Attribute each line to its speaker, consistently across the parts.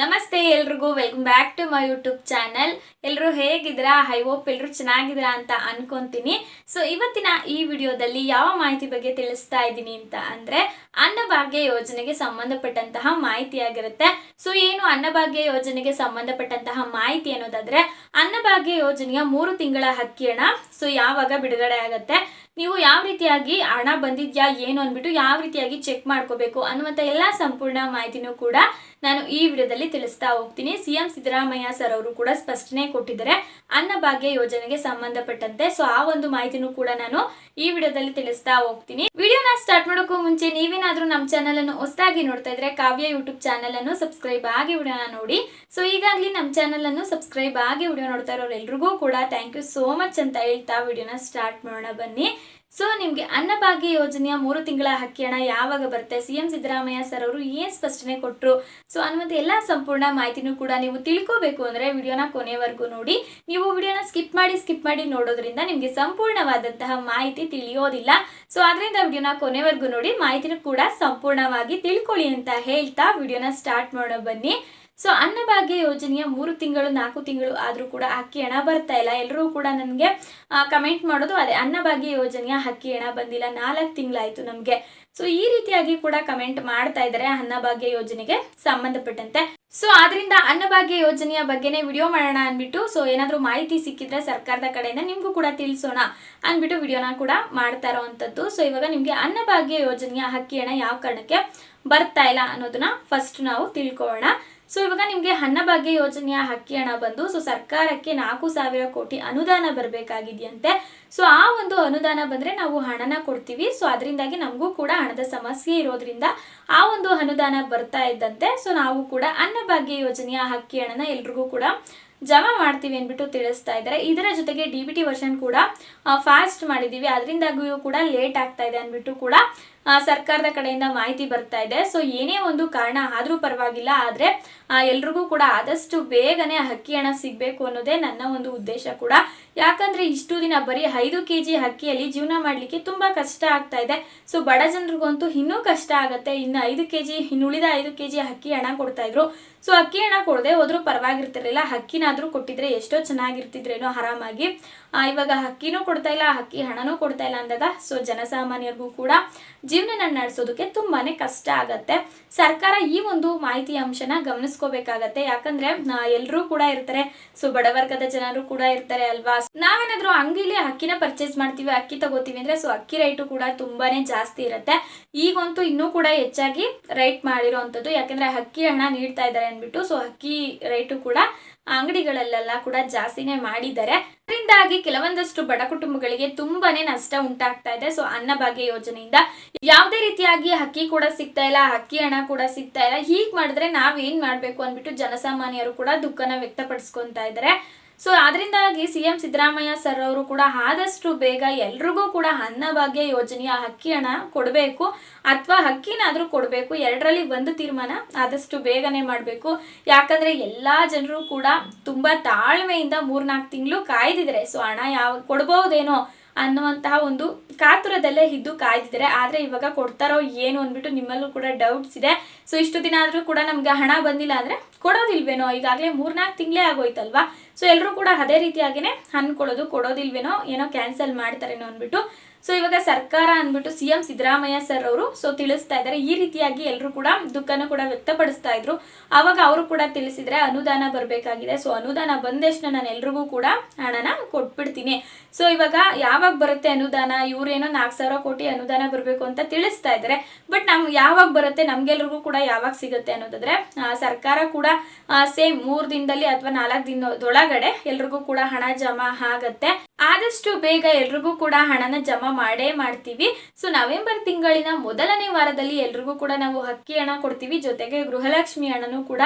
Speaker 1: ನಮಸ್ತೆ ಎಲ್ರಿಗೂ welcome back to my YouTube channel ಎಲ್ಲರೂ ಹೇಗಿದ್ದೀರಾ? ಐ ಹೋಪ್ ಎಲ್ಲರೂ ಚೆನ್ನಾಗಿದ್ದೀರಾ ಅಂತ ಅನ್ಕೊಂತೀನಿ. ಸೊ ಇವತ್ತಿನ ಈ ವಿಡಿಯೋದಲ್ಲಿ ಯಾವ ಮಾಹಿತಿ ಬಗ್ಗೆ ತಿಳಿಸ್ತಾ ಇದ್ದೀನಿ ಅಂತ ಅಂದ್ರೆ, ಅನ್ನಭಾಗ್ಯ ಯೋಜನೆಗೆ ಸಂಬಂಧಪಟ್ಟಂತಹ ಮಾಹಿತಿ ಆಗಿರುತ್ತೆ ಸೊ ಏನು ಅನ್ನಭಾಗ್ಯ ಯೋಜನೆಗೆ ಸಂಬಂಧಪಟ್ಟಂತಹ ಮಾಹಿತಿ ಅನ್ನೋದಾದ್ರೆ, ಅನ್ನಭಾಗ್ಯ ಯೋಜನೆಯ ಮೂರು ತಿಂಗಳ ಹಕ್ಕಿ ಹಣ ಸೊ ಯಾವಾಗ ಬಿಡುಗಡೆ ಆಗುತ್ತೆ? ನೀವು ಯಾವ ರೀತಿಯಾಗಿ ಹಣ ಬಂದಿದ್ಯಾ, ಏನು ಅಂದ್ಬಿಟ್ಟು ಯಾವ ರೀತಿಯಾಗಿ ಚೆಕ್ ಮಾಡ್ಕೋಬೇಕು ಅನ್ನುವಂಥ ಎಲ್ಲ ಸಂಪೂರ್ಣ ಮಾಹಿತಿನೂ ಕೂಡ ನಾನು ಈ ವಿಡಿಯೋದಲ್ಲಿ ತಿಳಿಸ್ತಾ ಹೋಗ್ತೀನಿ. ಸಿಎಂ ಸಿದ್ದರಾಮಯ್ಯ ಸರ್ ಅವರು ಕೂಡ ಸ್ಪಷ್ಟನೆ ಕೊಟ್ಟಿದ್ದಾರೆ. ಅನ್ನಭಾಗ್ಯ ಯೋಜನೆಗೆ ಸಂಬಂಧಪಟ್ಟಂತೆ. ಸೊ ಆ ಒಂದು ಮಾಹಿತಿನೂ ಕೂಡ ನಾನು ಈ ವಿಡಿಯೋದಲ್ಲಿ ತಿಳಿಸ್ತಾ ಹೋಗ್ತೀನಿ. ವಿಡಿಯೋನ ಸ್ಟಾರ್ಟ್ ಮಾಡೋಕ್ಕೂ ಮುಂಚೆ ನೀವೇನಾದ್ರೂ ನಮ್ಮ ಚಾನಲ್ ಅನ್ನು ಹೊಸದಾಗಿ ನೋಡ್ತಾ ಇದ್ರೆ ಕಾವ್ಯ ಯೂಟ್ಯೂಬ್ ಚಾನಲ್ ಅನ್ನು ಸಬ್ಸ್ಕ್ರೈಬ್ ಆಗಿ ವಿಡಿಯೋನ ನೋಡಿ. ಸೊ ಈಗಾಗಲೇ ನಮ್ಮ ಚಾನಲ್ ಅನ್ನು ಸಬ್ಸ್ಕ್ರೈಬ್ ಆಗಿ ವಿಡಿಯೋ ನೋಡ್ತಾ ಇರೋರು ಎಲ್ರಿಗೂ ಕೂಡ ಥ್ಯಾಂಕ್ ಯು ಸೋ ಮಚ್ ಅಂತ ಹೇಳ್ತಾ ವಿಡಿಯೋನ ಸ್ಟಾರ್ಟ್ ಮಾಡೋಣ ಬನ್ನಿ. ಸೊ ನಿಮಗೆ ಅನ್ನಭಾಗ್ಯ ಯೋಜನೆಯ ಮೂರು ತಿಂಗಳ ಹಕ್ಕಿ ಹಣ ಯಾವಾಗ ಬರುತ್ತೆ? ಸಿ ಎಂ ಸಿದ್ದರಾಮಯ್ಯ ಸರ್ ಅವರು ಏನು ಸ್ಪಷ್ಟನೆ ಕೊಟ್ಟರು ಸೊ ಅನ್ನುವಂಥ ಎಲ್ಲ ಸಂಪೂರ್ಣ ಮಾಹಿತಿನೂ ಕೂಡ ನೀವು ತಿಳ್ಕೋಬೇಕು ಅಂದರೆ ವಿಡಿಯೋನ ಕೊನೆವರೆಗೂ ನೋಡಿ. ನೀವು ವಿಡಿಯೋನ ಸ್ಕಿಪ್ ಮಾಡಿ ಸ್ಕಿಪ್ ಮಾಡಿ ನೋಡೋದ್ರಿಂದ ನಿಮಗೆ ಸಂಪೂರ್ಣವಾದಂತಹ ಮಾಹಿತಿ ತಿಳಿಯೋದಿಲ್ಲ. ಸೊ ಅದರಿಂದ ವಿಡಿಯೋನ ಕೊನೆವರೆಗೂ ನೋಡಿ. ಮಾಹಿತಿನೂ ಕೂಡ ಸಂಪೂರ್ಣವಾಗಿ ತಿಳ್ಕೊಳ್ಳಿ ಅಂತ ಹೇಳ್ತಾ ವಿಡಿಯೋನ ಸ್ಟಾರ್ಟ್ ಮಾಡೋ ಬನ್ನಿ. ಸೊ ಅನ್ನಭಾಗ್ಯ ಯೋಜನೆಯ ಮೂರು ತಿಂಗಳು, ನಾಲ್ಕು ತಿಂಗಳು ಆದರೂ ಕೂಡ ಅಕ್ಕಿ ಹಣ ಬರ್ತಾ ಇಲ್ಲ. ಎಲ್ಲರೂ ಕೂಡ ನನಗೆ ಕಮೆಂಟ್ ಮಾಡೋದು ಅದೇ. ಅನ್ನಭಾಗ್ಯ ಯೋಜನೆಯ ಅಕ್ಕಿ ಹಣ ಬಂದಿಲ್ಲ. ನಾಲ್ಕು ತಿಂಗಳಾಯಿತು ನಮಗೆ. ಸೊ ಈ ರೀತಿಯಾಗಿ ಕೂಡ ಕಮೆಂಟ್ ಮಾಡ್ತಾ ಇದ್ದಾರೆ ಅನ್ನಭಾಗ್ಯ ಯೋಜನೆಗೆ ಸಂಬಂಧಪಟ್ಟಂತೆ. ಸೊ ಆದ್ರಿಂದ ಅನ್ನಭಾಗ್ಯ ಯೋಜನೆಯ ಬಗ್ಗೆನೇ ವಿಡಿಯೋ ಮಾಡೋಣ ಅಂದ್ಬಿಟ್ಟು ಸೊ ಏನಾದರೂ ಮಾಹಿತಿ ಸಿಕ್ಕಿದ್ರೆ ಸರ್ಕಾರದ ಕಡೆಯಿಂದ ನಿಮಗೂ ಕೂಡ ತಿಳಿಸೋಣ ಅಂದ್ಬಿಟ್ಟು ವಿಡಿಯೋನ ಕೂಡ ಮಾಡ್ತಾ ಇರೋವಂಥದ್ದು. ಸೊ ಇವಾಗ ನಿಮಗೆ ಅನ್ನಭಾಗ್ಯ ಯೋಜನೆಯ ಅಕ್ಕಿ ಹಣ ಯಾವ ಕಾರಣಕ್ಕೆ ಬರ್ತಾ ಇಲ್ಲ ಅನ್ನೋದನ್ನ ಫಸ್ಟ್ ನಾವು ತಿಳ್ಕೊಳ್ಳೋಣ. ಸೊ ಇವಾಗ ನಿಮಗೆ ಅನ್ನಭಾಗ್ಯ ಯೋಜನೆಯ ಹಕ್ಕಿ ಹಣ ಬಂದು ಸೊ ಸರ್ಕಾರಕ್ಕೆ ನಾಲ್ಕು ಸಾವಿರ ಕೋಟಿ ಅನುದಾನ ಬರಬೇಕಾಗಿದೆಯಂತೆ. ಸೊ ಆ ಒಂದು ಅನುದಾನ ಬಂದರೆ ನಾವು ಹಣನ ಕೊಡ್ತೀವಿ. ಸೊ ಅದರಿಂದಾಗಿ ನಮಗೂ ಕೂಡ ಹಣದ ಸಮಸ್ಯೆ ಇರೋದ್ರಿಂದ ಆ ಒಂದು ಅನುದಾನ ಬರ್ತಾ ಇದ್ದಂತೆ. ಸೊ ನಾವು ಕೂಡ ಅನ್ನಭಾಗ್ಯ ಯೋಜನೆಯ ಹಕ್ಕಿ ಹಣನ ಎಲ್ರಿಗೂ ಕೂಡ ಜಮಾ ಮಾಡ್ತೀವಿ ಅಂದ್ಬಿಟ್ಟು ತಿಳಿಸ್ತಾ ಇದ್ದಾರೆ. ಇದರ ಜೊತೆಗೆ ಡಿ ಬಿ ಟಿ ವರ್ಷನ್ ಕೂಡ ಫಾಸ್ಟ್ ಮಾಡಿದ್ದೀವಿ ಅದರಿಂದಾಗಿಯೂ ಕೂಡ ಲೇಟ್ ಆಗ್ತಾ ಇದೆ ಅಂದ್ಬಿಟ್ಟು ಕೂಡ ಸರ್ಕಾರದ ಕಡೆಯಿಂದ ಮಾಹಿತಿ ಬರ್ತಾ ಇದೆ. ಸೊ ಏನೇ ಒಂದು ಕಾರಣ ಆದರೂ ಪರವಾಗಿಲ್ಲ. ಆದರೆ ಎಲ್ರಿಗೂ ಕೂಡ ಆದಷ್ಟು ಬೇಗನೆ ಅಕ್ಕಿ ಹಣ ಸಿಗಬೇಕು ಅನ್ನೋದೇ ನನ್ನ ಒಂದು ಉದ್ದೇಶ ಕೂಡ. ಯಾಕಂದ್ರೆ ಇಷ್ಟು ದಿನ ಬರೀ ಐದು ಕೆ ಜಿ ಅಕ್ಕಿಯಲ್ಲಿ ಜೀವನ ಮಾಡಲಿಕ್ಕೆ ತುಂಬ ಕಷ್ಟ ಆಗ್ತಾ ಇದೆ. ಸೊ ಬಡ ಜನರಿಗಂತೂ ಇನ್ನೂ ಕಷ್ಟ ಆಗುತ್ತೆ. ಇನ್ನು ಐದು ಕೆ ಜಿ ಇನ್ನುಳಿದ ಐದು ಕೆ ಜಿ ಅಕ್ಕಿ ಹಣ ಕೊಡ್ತಾ ಇದ್ರು. ಸೊ ಅಕ್ಕಿ ಹಣ ಕೊಡದೆ ಹೋದ್ರೂ ಪರವಾಗಿರ್ತಿರಲಿಲ್ಲ. ಅಕ್ಕಿನಾದ್ರೂ ಕೊಟ್ಟಿದ್ರೆ ಎಷ್ಟೋ ಚೆನ್ನಾಗಿರ್ತಿದ್ರೇನೋ ಆರಾಮಾಗಿ. ಇವಾಗ ಅಕ್ಕಿನೂ ಕೊಡ್ತಾ ಇಲ್ಲ, ಅಕ್ಕಿ ಹಣನೂ ಕೊಡ್ತಾ ಇಲ್ಲ ಅಂದಾಗ ಸೊ ಜನಸಾಮಾನ್ಯರಿಗೂ ಕೂಡ ಜೀವನ ನಡೆಸೋದಕ್ಕೆ ತುಂಬಾನೇ ಕಷ್ಟ ಆಗತ್ತೆ. ಸರ್ಕಾರ ಈ ಒಂದು ಮಾಹಿತಿ ಅಂಶನ ಗಮನಿಸ್ಕೋಬೇಕಾಗತ್ತೆ. ಯಾಕಂದ್ರೆ ಎಲ್ಲರೂ ಕೂಡ ಇರ್ತಾರೆ. ಸೊ ಬಡವರ್ಗದ ಜನರು ಕೂಡ ಇರ್ತಾರೆ ಅಲ್ವಾ? ನಾವೇನಾದ್ರೂ ಅಂಗಡಿಲಿ ಅಕ್ಕಿನ ಪರ್ಚೇಸ್ ಮಾಡ್ತೀವಿ, ಅಕ್ಕಿ ತಗೋತೀವಿ ಅಂದ್ರೆ ಸೊ ಅಕ್ಕಿ ರೈಟು ಕೂಡ ತುಂಬಾನೇ ಜಾಸ್ತಿ ಇರುತ್ತೆ. ಈಗಂತೂ ಇನ್ನೂ ಕೂಡ ಹೆಚ್ಚಾಗಿ ರೈಟ್ ಮಾಡಿರೋವಂಥದ್ದು ಯಾಕಂದ್ರೆ ಅಕ್ಕಿ ಹಣ ನೀಡ್ತಾ ಇದ್ದಾರೆ ಅಂದ್ಬಿಟ್ಟು ಸೊ ಅಕ್ಕಿ ರೈಟು ಕೂಡ ಅಂಗಡಿಗಳಲ್ಲೆಲ್ಲ ಕೂಡ ಜಾಸ್ತಿನೇ ಮಾಡಿದ್ದಾರೆ. ಅದರಿಂದಾಗಿ ಕೆಲವೊಂದಷ್ಟು ಬಡ ಕುಟುಂಬಗಳಿಗೆ ತುಂಬಾನೇ ನಷ್ಟ ಉಂಟಾಗ್ತಾ ಇದೆ. ಸೊ ಅನ್ನಭಾಗ್ಯ ಯೋಜನೆಯಿಂದ ಯಾವುದೇ ರೀತಿಯಾಗಿ ಅಕ್ಕಿ ಕೂಡ ಸಿಗ್ತಾ ಇಲ್ಲ, ಅಕ್ಕಿ ಹಣ ಕೂಡ ಸಿಗ್ತಾ ಇಲ್ಲ, ಹೀಗೆ ಮಾಡಿದ್ರೆ ನಾವ್ ಏನ್ ಮಾಡ್ಬೇಕು ಅಂದ್ಬಿಟ್ಟು ಜನಸಾಮಾನ್ಯರು ಕೂಡ ದುಃಖನ ವ್ಯಕ್ತಪಡಿಸ್ಕೊಂತ ಇದ್ದಾರೆ. ಸೊ ಅದರಿಂದಾಗಿ ಸಿ ಎಂ ಸಿದ್ದರಾಮಯ್ಯ ಸರ್ ಅವರು ಕೂಡ ಆದಷ್ಟು ಬೇಗ ಎಲ್ರಿಗೂ ಕೂಡ ಅನ್ನಭಾಗ್ಯ ಯೋಜನೆಯ ಅಕ್ಕಿ ಹಣ ಕೊಡಬೇಕು. ಅಥವಾ ಹಕ್ಕಿನಾದರೂ ಕೊಡಬೇಕು. ಎರಡರಲ್ಲಿ ಒಂದು ತೀರ್ಮಾನ ಆದಷ್ಟು ಬೇಗನೆ ಮಾಡಬೇಕು. ಯಾಕಂದ್ರೆ ಎಲ್ಲಾ ಜನರು ಕೂಡ ತುಂಬಾ ತಾಳ್ಮೆಯಿಂದ ಮೂರ್ನಾಲ್ಕು ತಿಂಗಳು ಕಾಯ್ದಿದ್ದಾರೆ. ಸೊ ಹಣ ಯಾವ ಕೊಡ್ಬಹುದೇನೋ ಅನ್ನುವಂತಹ ಒಂದು ಕಾತುರದಲ್ಲೇ ಇದ್ದು ಕಾಯ್ದಿದ್ದಾರೆ. ಆದ್ರೆ ಇವಾಗ ಕೊಡ್ತಾರೋ ಏನು ಅಂದ್ಬಿಟ್ಟು ನಿಮ್ಮಲ್ಲೂ ಕೂಡ ಡೌಟ್ಸ್ ಇದೆ. ಸೊ ಇಷ್ಟು ದಿನ ಆದ್ರೂ ಕೂಡ ನಮ್ಗೆ ಹಣ ಬಂದಿಲ್ಲ ಅಂದ್ರೆ ಕೊಡೋದಿಲ್ವೇನೋ? ಈಗಾಗಲೇ ಮೂರ್ನಾಲ್ಕು ತಿಂಗಳೇ ಆಗೋಯ್ತಲ್ವಾ? ಸೊ ಎಲ್ಲರೂ ಕೂಡ ಅದೇ ರೀತಿಯಾಗಿನೇ ಅನ್ಕೊಳ್ಳೋದು ಕೊಡೋದಿಲ್ವೇನೋ, ಏನೋ ಕ್ಯಾನ್ಸಲ್ ಮಾಡ್ತಾರೇನೋ ಅಂದ್ಬಿಟ್ಟು. ಸೊ ಇವಾಗ ಸರ್ಕಾರ ಅಂದ್ಬಿಟ್ಟು ಸಿ ಎಂ ಸಿದ್ದರಾಮಯ್ಯ ಸರ್ ಅವರು ಸೊ ತಿಳಿಸ್ತಾ ಇದ್ದಾರೆ ಈ ರೀತಿಯಾಗಿ ಎಲ್ಲರೂ ಕೂಡ ದುಃಖನ ಕೂಡ ವ್ಯಕ್ತಪಡಿಸ್ತಾ ಇದ್ರು. ಆವಾಗ ಅವರು ಕೂಡ ತಿಳಿಸಿದ್ರೆ ಅನುದಾನ ಬರಬೇಕಾಗಿದೆ. ಸೊ ಅನುದಾನ ಬಂದಷ್ಟು ನಾನು ಎಲ್ರಿಗೂ ಕೂಡ ಹಣನ ಕೊಟ್ಬಿಡ್ತೀನಿ. ಸೊ ಇವಾಗ ಯಾವಾಗ ಬರುತ್ತೆ ಅನುದಾನ? ಇವರೇನೋ ನಾಲ್ಕು ಸಾವಿರ ಕೋಟಿ ಅನುದಾನ ಬರಬೇಕು ಅಂತ ತಿಳಿಸ್ತಾ ಇದ್ದಾರೆ ಬಟ್ ನಮ್ಗೆ ಯಾವಾಗ ಬರುತ್ತೆ ನಮ್ಗೆಲ್ರಿಗೂ ಕೂಡ ಯಾವಾಗ ಸಿಗುತ್ತೆ ಅನ್ನೋದಾದ್ರೆ ಸರ್ಕಾರ ಕೂಡ ಸೇಮ್ ಮೂರ್ ದಿನದಲ್ಲಿ ಅಥವಾ ನಾಲ್ಕು ದಿನದೊಳಗಡೆ ಎಲ್ರಿಗೂ ಕೂಡ ಹಣ ಜಮಾ ಆಗತ್ತೆ. ಆದಷ್ಟು ಬೇಗ ಎಲ್ರಿಗೂ ಕೂಡ ಹಣನ ಜಮಾ ಮಾಡೇ ಮಾಡ್ತೀವಿ. ಸೊ ನವೆಂಬರ್ ತಿಂಗಳಿನ ಮೊದಲನೇ ವಾರದಲ್ಲಿ ಎಲ್ರಿಗೂ ಕೂಡ ನಾವು ಅಕ್ಕಿ ಹಣ ಕೊಡ್ತೀವಿ. ಜೊತೆಗೆ ಗೃಹಲಕ್ಷ್ಮಿ ಹಣನೂ ಕೂಡ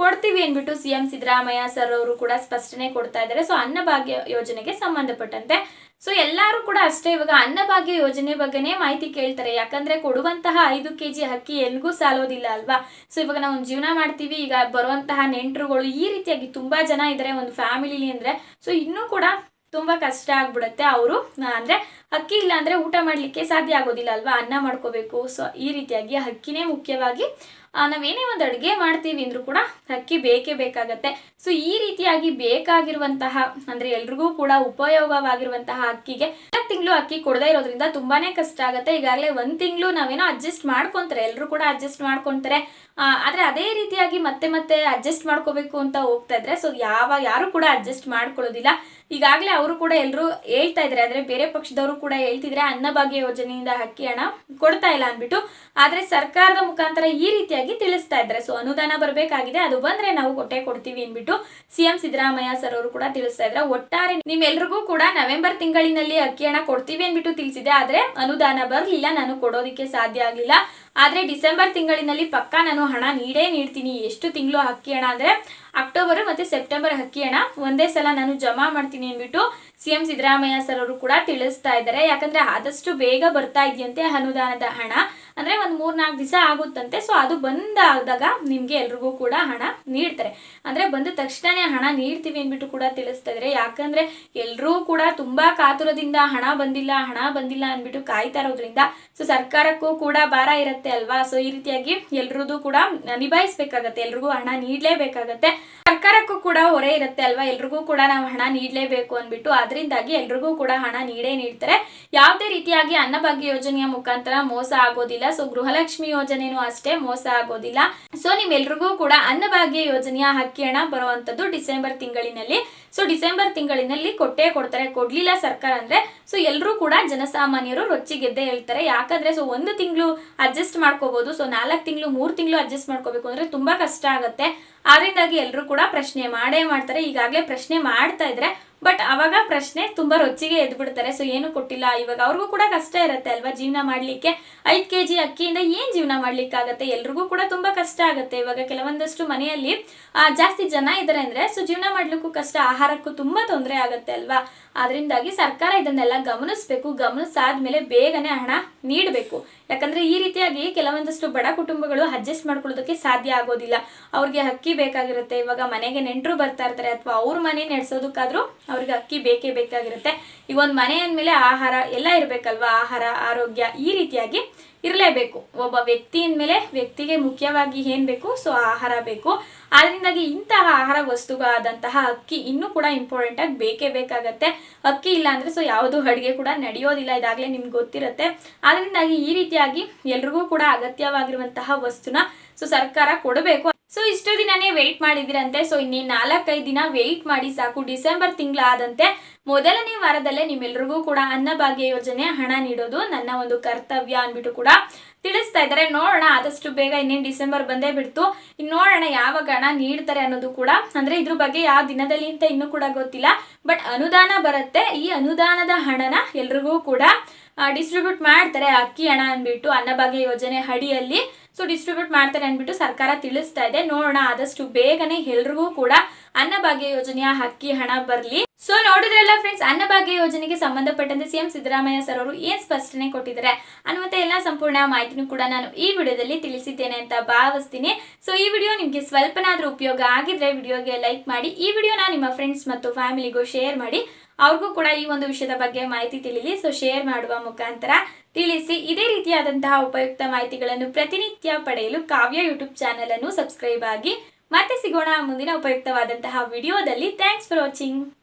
Speaker 1: ಕೊಡ್ತೀವಿ ಅಂದ್ಬಿಟ್ಟು ಸಿಎಂ ಸಿದ್ದರಾಮಯ್ಯ ಸರ್ ಅವರು ಕೂಡ ಸ್ಪಷ್ಟನೆ ಕೊಡ್ತಾ ಇದ್ದಾರೆ. ಸೊ ಅನ್ನಭಾಗ್ಯ ಯೋಜನೆಗೆ ಸಂಬಂಧಪಟ್ಟಂತೆ ಸೊ ಎಲ್ಲರೂ ಕೂಡ ಅಷ್ಟೇ, ಇವಾಗ ಅನ್ನಭಾಗ್ಯ ಯೋಜನೆ ಬಗ್ಗೆನೇ ಮಾಹಿತಿ ಕೇಳ್ತಾರೆ. ಯಾಕಂದ್ರೆ ಕೊಡುವಂತಹ ಐದು ಕೆ ಜಿ ಅಕ್ಕಿ ಎಲ್ಗೂ ಸಾಲೋದಿಲ್ಲ ಅಲ್ವಾ? ಸೊ ಇವಾಗ ನಾವು ಒಂದು ಜೀವನ ಮಾಡ್ತೀವಿ, ಈಗ ಬರುವಂತಹ ನೆಂಟರುಗಳು ಈ ರೀತಿಯಾಗಿ ತುಂಬಾ ಜನ ಇದ್ದಾರೆ ಒಂದು ಫ್ಯಾಮಿಲಿಲಿ ಅಂದ್ರೆ. ಸೊ ಇನ್ನೂ ಕೂಡ ತುಂಬಾ ಕಷ್ಟ ಆಗ್ಬಿಡುತ್ತೆ ಅವರು. ಅಂದ್ರೆ ಅಕ್ಕಿ ಇಲ್ಲ ಅಂದ್ರೆ ಊಟ ಮಾಡ್ಲಿಕ್ಕೆ ಸಾಧ್ಯ ಆಗೋದಿಲ್ಲ ಅಲ್ವಾ? ಅನ್ನ ಮಾಡ್ಕೋಬೇಕು. ಸೊ ಈ ರೀತಿಯಾಗಿ ಅಕ್ಕಿನೇ ಮುಖ್ಯವಾಗಿ ನಾವೇನೇ ಒಂದು ಅಡುಗೆ ಮಾಡ್ತೀವಿ ಅಂದ್ರೂ ಕೂಡ ಅಕ್ಕಿ ಬೇಕೇ ಬೇಕಾಗತ್ತೆ. ಸೊ ಈ ರೀತಿಯಾಗಿ ಬೇಕಾಗಿರುವಂತಹ, ಅಂದ್ರೆ ಎಲ್ರಿಗೂ ಕೂಡ ಉಪಯೋಗವಾಗಿರುವಂತಹ ಅಕ್ಕಿಗೆ ತಿಂಗಳು ಅಕ್ಕಿ ಕೊಡದೇ ಇರೋದ್ರಿಂದ ತುಂಬಾನೇ ಕಷ್ಟ ಆಗುತ್ತೆ. ಈಗಾಗಲೇ ಒಂದ್ ತಿಂಗಳು ನಾವೇನೋ ಅಡ್ಜಸ್ಟ್ ಮಾಡ್ಕೊಂತಾರೆ. ಎಲ್ಲರೂ ಕೂಡ ಅಡ್ಜಸ್ಟ್ ಮಾಡ್ಕೊತಾರೆ. ಆದರೆ ಅದೇ ರೀತಿಯಾಗಿ ಮತ್ತೆ ಮತ್ತೆ ಅಡ್ಜಸ್ಟ್ ಮಾಡ್ಕೋಬೇಕು ಅಂತ ಹೋಗ್ತಾ ಇದ್ರೆ ಸೊ ಯಾವ, ಯಾರು ಕೂಡ ಅಡ್ಜಸ್ಟ್ ಮಾಡ್ಕೊಳ್ಳೋದಿಲ್ಲ. ಈಗಾಗಲೇ ಅವರು ಕೂಡ ಎಲ್ಲರೂ ಹೇಳ್ತಾ ಇದ್ದಾರೆ. ಅಂದ್ರೆ ಬೇರೆ ಪಕ್ಷದವರು ಕೂಡ ಹೇಳ್ತಿದ್ರೆ ಅನ್ನಭಾಗ್ಯ ಯೋಜನೆಯಿಂದ ಅಕ್ಕಿ ಹಣ ಕೊಡ್ತಾ ಇಲ್ಲ ಅಂದ್ಬಿಟ್ಟು ಆದ್ರೆ ಸರ್ಕಾರದ ಮುಖಾಂತರ ಈ ರೀತಿಯಾಗಿ ತಿಳಿಸ್ತಾ ಇದ್ದಾರೆ. ಸೊ ಅನುದಾನ ಬರಬೇಕಾಗಿದೆ. ಅದು ಬಂದ್ರೆ ನಾವು ಕೊಟ್ಟೆ ಕೊಡ್ತೀವಿ ಅಂದ್ಬಿಟ್ಟು ಸಿಎಂ ಸಿದ್ದರಾಮಯ್ಯ ಸರ್ ಅವರು ಕೂಡ ತಿಳಿಸ್ತಾ ಇದ್ದಾರೆ. ಒಟ್ಟಾರೆ ನಿಮ್ಮೆಲ್ರಿಗೂ ಕೂಡ ನವೆಂಬರ್ ತಿಂಗಳಿನಲ್ಲಿ ಅಕ್ಕಿ ಹಣ ಕೊಡ್ತೀವಿ ಅಂದ್ಬಿಟ್ಟು ತಿಳಿಸಿದೆ. ಆದ್ರೆ ಅನುದಾನ ಬರಲಿಲ್ಲ. ನಾನು ಕೊಡೋದಿಕ್ಕೆ ಸಾಧ್ಯ ಆಗಲಿಲ್ಲ. ಆದ್ರೆ ಡಿಸೆಂಬರ್ ತಿಂಗಳಿನಲ್ಲಿ ಪಕ್ಕಾ ನಾನು ಹಣ ನೀಡೇ ನೀಡ್ತೀನಿ. ಎಷ್ಟು ತಿಂಗಳು ಅಕ್ಕಿ ಹಣ ಅಂದ್ರೆ ಅಕ್ಟೋಬರ್ ಮತ್ತೆ ಸೆಪ್ಟೆಂಬರ್ ಅಕ್ಕಿ ಹಣ ಒಂದೇ ಸಲ ನಾನು ಜಮಾ ಮಾಡ್ತೀನಿ ಅಂದ್ಬಿಟ್ಟು ಸಿಎಂ ಸಿದ್ದರಾಮಯ್ಯ ಸರ್ ಅವರು ಕೂಡ ತಿಳಿಸ್ತಾ ಇದ್ದಾರೆ. ಯಾಕಂದ್ರೆ ಆದಷ್ಟು ಬೇಗ ಬರ್ತಾ ಇದೆಯಂತೆ ಅನುದಾನದ ಹಣ. ಅಂದ್ರೆ ಒಂದ್ ಮೂರ್ನಾಲ್ಕು ದಿವಸ ಆಗುತ್ತಂತೆ. ಸೊ ಅದು ಬಂದಾದಾಗ ನಿಮ್ಗೆ ಎಲ್ರಿಗೂ ಕೂಡ ಹಣ ನೀಡ್ತಾರೆ. ಅಂದ್ರೆ ಬಂದ ತಕ್ಷಣನೇ ಹಣ ನೀಡ್ತೀವಿ ಅಂದ್ಬಿಟ್ಟು ಕೂಡ ತಿಳಿಸ್ತಾ ಇದ್ದಾರೆ. ಯಾಕಂದ್ರೆ ಎಲ್ರೂ ಕೂಡ ತುಂಬಾ ಕಾತುರದಿಂದ ಹಣ ಬಂದಿಲ್ಲ ಹಣ ಬಂದಿಲ್ಲ ಅಂದ್ಬಿಟ್ಟು ಕಾಯ್ತಾ ಇರೋದ್ರಿಂದ ಸೊ ಸರ್ಕಾರಕ್ಕೂ ಕೂಡ ಭಾರ ಇರುತ್ತೆ ಅಲ್ವಾ? ಸೊ ಈ ರೀತಿಯಾಗಿ ಎಲ್ರದ್ದು ಕೂಡ ನಿಭಾಯಿಸ್ಬೇಕಾಗತ್ತೆ. ಎಲ್ರಿಗೂ ಹಣ ನೀಡ್ಲೇಬೇಕಾಗತ್ತೆ. ಸರ್ಕಾರಕ್ಕೂ ಕೂಡ ಹೊರೆ ಇರುತ್ತೆ ಅಲ್ವಾ? ಎಲ್ರಿಗೂ ಕೂಡ ನಾವು ಹಣ ನೀಡಲೇಬೇಕು ಅಂದ್ಬಿಟ್ಟು ಅದರಿಂದಾಗಿ ಎಲ್ರಿಗೂ ಕೂಡ ಹಣ ನೀಡೇ ನೀಡ್ತಾರೆ. ಯಾವುದೇ ರೀತಿಯಾಗಿ ಅನ್ನಭಾಗ್ಯ ಯೋಜನೆಯ ಮುಖಾಂತರ ಮೋಸ ಆಗೋದಿಲ್ಲ. ಸೊ, ಗೃಹಲಕ್ಷ್ಮಿ ಯೋಜನೆನೂ ಅಷ್ಟೇ ಮೋಸ ಆಗೋದಿಲ್ಲ. ಸೊ, ನಿಮ್ಮೆಲ್ರಿಗೂ ಕೂಡ ಅನ್ನಭಾಗ್ಯ ಯೋಜನೆಯ ಹಕ್ಕಿ ಹಣ ಬರುವಂತದ್ದು ಡಿಸೆಂಬರ್ ತಿಂಗಳಿನಲ್ಲಿ. ಸೊ, ಡಿಸೆಂಬರ್ ತಿಂಗಳಿನಲ್ಲಿ ಕೊಟ್ಟೇ ಕೊಡ್ತಾರೆ. ಕೊಡ್ಲಿಲ್ಲ ಸರ್ಕಾರ ಅಂದ್ರೆ, ಸೊ ಎಲ್ಲರೂ ಕೂಡ ಜನಸಾಮಾನ್ಯರು ರೊಚ್ಚಿಗೆದ್ದೆ ಹೇಳ್ತಾರೆ. ಯಾಕಂದ್ರೆ, ಸೊ, ಒಂದು ತಿಂಗಳು ಅಡ್ಜಸ್ಟ್ ಮಾಡ್ಕೋಬಹುದು ಸೊ, ನಾಲ್ಕು ತಿಂಗಳು, ಮೂರು ತಿಂಗಳು ಅಡ್ಜಸ್ಟ್ ಮಾಡ್ಕೋಬೇಕು ಅಂದ್ರೆ ತುಂಬಾ ಕಷ್ಟ ಆಗುತ್ತೆ. ಆದ್ರಿಂದಾಗಿ ಎಲ್ಲರೂ ಕೂಡ ಪ್ರಶ್ನೆ ಮಾಡೇ ಮಾಡ್ತಾರೆ. ಈಗಾಗಲೇ ಪ್ರಶ್ನೆ ಮಾಡ್ತಾ ಇದ್ರೆ ಬಟ್ ಅವಾಗ ಪ್ರಶ್ನೆ ತುಂಬಾ ರೊಚ್ಚಿಗೆ ಎದ್ದು ಬಿಡ್ತಾರೆ ಸೊ ಏನು ಕೊಟ್ಟಿಲ್ಲ. ಇವಾಗ ಅವ್ರಿಗೂ ಕೂಡ ಕಷ್ಟ ಇರುತ್ತೆ ಅಲ್ವಾ ಜೀವನ ಮಾಡ್ಲಿಕ್ಕೆ? ಐದ್ ಕೆ ಜಿ ಅಕ್ಕಿಯಿಂದ ಏನ್ ಜೀವನ ಮಾಡ್ಲಿಕ್ಕಾಗತ್ತೆ? ಎಲ್ರಿಗೂ ಕೂಡ ತುಂಬಾ ಕಷ್ಟ ಆಗುತ್ತೆ. ಇವಾಗ ಕೆಲವೊಂದಷ್ಟು ಮನೆಯಲ್ಲಿ ಜಾಸ್ತಿ ಜನ ಇದ್ದಾರೆ ಅಂದ್ರೆ ಸೊ ಜೀವನ ಮಾಡ್ಲಿಕ್ಕೂ ಕಷ್ಟ, ಆಹಾರಕ್ಕೂ ತುಂಬಾ ತೊಂದರೆ ಆಗುತ್ತೆ ಅಲ್ವಾ? ಅದರಿಂದಾಗಿ ಸರ್ಕಾರ ಇದನ್ನೆಲ್ಲ ಗಮನಿಸಬೇಕು. ಗಮನಿಸಾದ್ಮೇಲೆ ಬೇಗನೆ ಹಣ ನೀಡಬೇಕು. ಯಾಕಂದ್ರೆ ಈ ರೀತಿಯಾಗಿ ಕೆಲವೊಂದಷ್ಟು ಬಡ ಕುಟುಂಬಗಳು ಅಡ್ಜಸ್ಟ್ ಮಾಡ್ಕೊಳ್ಳೋದಕ್ಕೆ ಸಾಧ್ಯ ಆಗೋದಿಲ್ಲ. ಅವ್ರಿಗೆ ಅಕ್ಕಿ ಬೇಕಾಗಿರುತ್ತೆ. ಇವಾಗ ಮನೆಗೆ ನೆಂಟರು ಬರ್ತಾ ಇರ್ತಾರೆ ಅಥವಾ ಅವ್ರ ಮನೆ ನಡೆಸೋದಕ್ಕಾದ್ರೂ ಅವ್ರಿಗೆ ಅಕ್ಕಿ ಬೇಕೇ ಬೇಕಾಗಿರುತ್ತೆ. ಈಗ ಒಂದು ಮನೆ ಅಂದಮೇಲೆ ಆಹಾರ ಎಲ್ಲ ಇರಬೇಕಲ್ವಾ? ಆಹಾರ, ಆರೋಗ್ಯ ಈ ರೀತಿಯಾಗಿ ಇರಲೇಬೇಕು. ಒಬ್ಬ ವ್ಯಕ್ತಿ ಅಂದಮೇಲೆ ವ್ಯಕ್ತಿಗೆ ಮುಖ್ಯವಾಗಿ ಏನು ಬೇಕು? ಸೊ, ಆಹಾರ ಬೇಕು. ಆದ್ರಿಂದಾಗಿ ಇಂತಹ ಆಹಾರ ವಸ್ತುಗಳಾದಂತಹ ಅಕ್ಕಿ ಇನ್ನೂ ಕೂಡ ಇಂಪಾರ್ಟೆಂಟ್ ಆಗಿ ಬೇಕೇ ಬೇಕಾಗತ್ತೆ. ಅಕ್ಕಿ ಇಲ್ಲ ಅಂದರೆ ಸೊ, ಯಾವುದು ಅಡುಗೆ ಕೂಡ ನಡೆಯೋದಿಲ್ಲ. ಇದಾಗಲೇ ನಿಮ್ಗೆ ಗೊತ್ತಿರುತ್ತೆ. ಆದ್ರಿಂದಾಗಿ ಈ ರೀತಿಯಾಗಿ ಎಲ್ರಿಗೂ ಕೂಡ ಅಗತ್ಯವಾಗಿರುವಂತಹ ವಸ್ತುನ ಸೊ, ಸರ್ಕಾರ ಕೊಡಬೇಕು. ಸೊ ಇಷ್ಟು ದಿನನೇ ವೆಯ್ಟ್ ಮಾಡಿದಿರಂತೆ ಸೊ ಇನ್ನೇ ನಾಲ್ಕೈದು ದಿನ ವೆಯ್ಟ್ ಮಾಡಿ ಸಾಕು. ಡಿಸೆಂಬರ್ ತಿಂಗಳಾದಂತೆ ಮೊದಲನೇ ವಾರದಲ್ಲೇ ನಿಮ್ಮೆಲ್ರಿಗೂ ಕೂಡ ಅನ್ನಭಾಗ್ಯ ಯೋಜನೆ ಹಣ ನೀಡೋದು ನನ್ನ ಒಂದು ಕರ್ತವ್ಯ ಅಂದ್ಬಿಟ್ಟು ಕೂಡ ತಿಳಿಸ್ತಾ ಇದ್ದಾರೆ. ನೋಡೋಣ, ಆದಷ್ಟು ಬೇಗ ಇನ್ನೇನು ಡಿಸೆಂಬರ್ ಬಂದೇ ಬಿಡ್ತು. ಇನ್ನು ನೋಡೋಣ ಯಾವಾಗ ಹಣ ನೀಡ್ತಾರೆ ಅನ್ನೋದು ಕೂಡ. ಅಂದ್ರೆ ಇದ್ರ ಬಗ್ಗೆ ಯಾವ ದಿನದಲ್ಲಿ ಅಂತ ಇನ್ನೂ ಕೂಡ ಗೊತ್ತಿಲ್ಲ. ಬಟ್ ಅನುದಾನ ಬರುತ್ತೆ. ಈ ಅನುದಾನದ ಹಣನ ಎಲ್ರಿಗೂ ಕೂಡ ಡಿಸ್ಟ್ರಿಬ್ಯೂಟ್ ಮಾಡ್ತಾರೆ. ಅಕ್ಕಿ ಹಣ ಅಂದ್ಬಿಟ್ಟು ಅನ್ನಭಾಗ್ಯ ಯೋಜನೆ ಅಡಿಯಲ್ಲಿ. ಸೊ ಡಿಸ್ಟ್ರಿಬ್ಯೂಟ್ ಮಾಡ್ತಾರೆ ಅಂದ್ಬಿಟ್ಟು ಸರ್ಕಾರ ತಿಳಿಸ್ತಾ ಇದೆ. ನೋಡೋಣ ಆದಷ್ಟು ಬೇಗನೆ ಎಲ್ರಿಗೂ ಕೂಡ ಅನ್ನಭಾಗ್ಯ ಯೋಜನೆಯ ಹಕ್ಕಿ ಹಣ ಬರಲಿ. ಸೊ ನೋಡಿದ್ರೆಲ್ಲ ಫ್ರೆಂಡ್ಸ್ ಅನ್ನಭಾಗ್ಯ ಯೋಜನೆಗೆ ಸಂಬಂಧಪಟ್ಟಂತೆ ಸಿಎಂ ಸಿದ್ದರಾಮಯ್ಯ ಸರ್ ಅವರು ಏನ್ ಸ್ಪಷ್ಟನೆ ಕೊಟ್ಟಿದ್ದಾರೆ ಅನ್ನುವಂತ ಎಲ್ಲ ಸಂಪೂರ್ಣ ಮಾಹಿತಿನೂ ಕೂಡ ನಾನು ಈ ವಿಡಿಯೋದಲ್ಲಿ ತಿಳಿಸಿದ್ದೇನೆ ಅಂತ ಭಾವಿಸ್ತೀನಿ. ಸೊ ಈ ವಿಡಿಯೋ ನಿಮಗೆ ಸ್ವಲ್ಪನಾದ್ರೂ ಉಪಯೋಗ ಆಗಿದ್ರೆ ವಿಡಿಯೋಗೆ ಲೈಕ್ ಮಾಡಿ, ಈ ವಿಡಿಯೋನ ನಿಮ್ಮ ಫ್ರೆಂಡ್ಸ್ ಮತ್ತು ಫ್ಯಾಮಿಲಿಗೂ ಶೇರ್ ಮಾಡಿ. ಅವ್ರಿಗೂ ಕೂಡ ಈ ಒಂದು ವಿಷಯದ ಬಗ್ಗೆ ಮಾಹಿತಿ ತಿಳಿಲಿ. ಸೊ ಶೇರ್ ಮಾಡುವ ಮುಖಾಂತರ ತಿಳಿಸಿ. ಇದೇ ರೀತಿಯಾದಂತಹ ಉಪಯುಕ್ತ ಮಾಹಿತಿಗಳನ್ನು ಪ್ರತಿನಿತ್ಯ ಪಡೆಯಲು ಕಾವ್ಯ ಯೂಟ್ಯೂಬ್ ಚಾನೆಲ್ ಅನ್ನು ಸಬ್ಸ್ಕ್ರೈಬ್ ಆಗಿ ಮತ್ತೆ ಸಿಗೋಣ ಮುಂದಿನ ಉಪಯುಕ್ತವಾದಂತಹ ವಿಡಿಯೋದಲ್ಲಿ. Thanks for watching